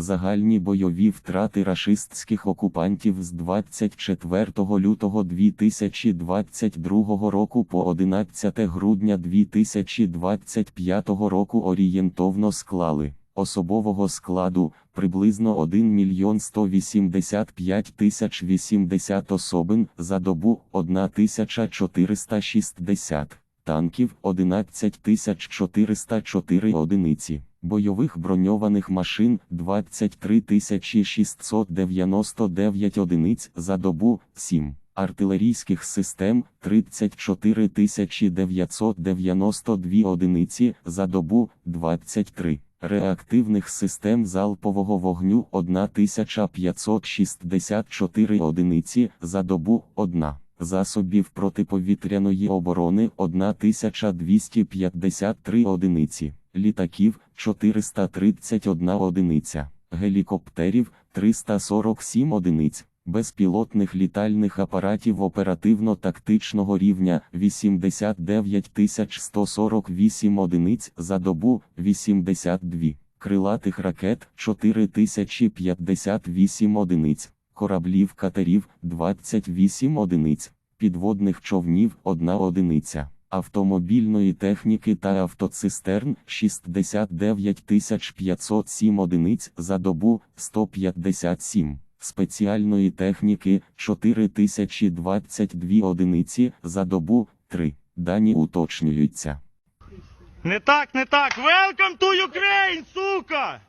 Загальні бойові втрати рашистських окупантів з 24 лютого 2022 року по 11 грудня 2025 року орієнтовно склали. Особового складу приблизно 1 мільйон 185 тисяч 80 особин за добу 1460, танків 11 тисяч 404 одиниці, бойових броньованих машин 23 699 одиниць за добу 7. Артилерійських систем 34 992 одиниці за добу 23 реактивних систем залпового вогню 1564 одиниці за добу 1, засобів протиповітряної оборони 1253 одиниці, літаків 431 одиниця, гелікоптерів 347 одиниць. Безпілотних літальних апаратів оперативно-тактичного рівня 89 148 одиниць за добу 82, крилатих ракет 4058 одиниць, кораблів катерів 28 одиниць, підводних човнів 1 одиниця, автомобільної техніки та автоцистерн 69 507 одиниць за добу 157 спеціальної техніки 4022 одиниці за добу 3. Дані уточнюються. Не так, не так. Welcome to Ukraine, сука!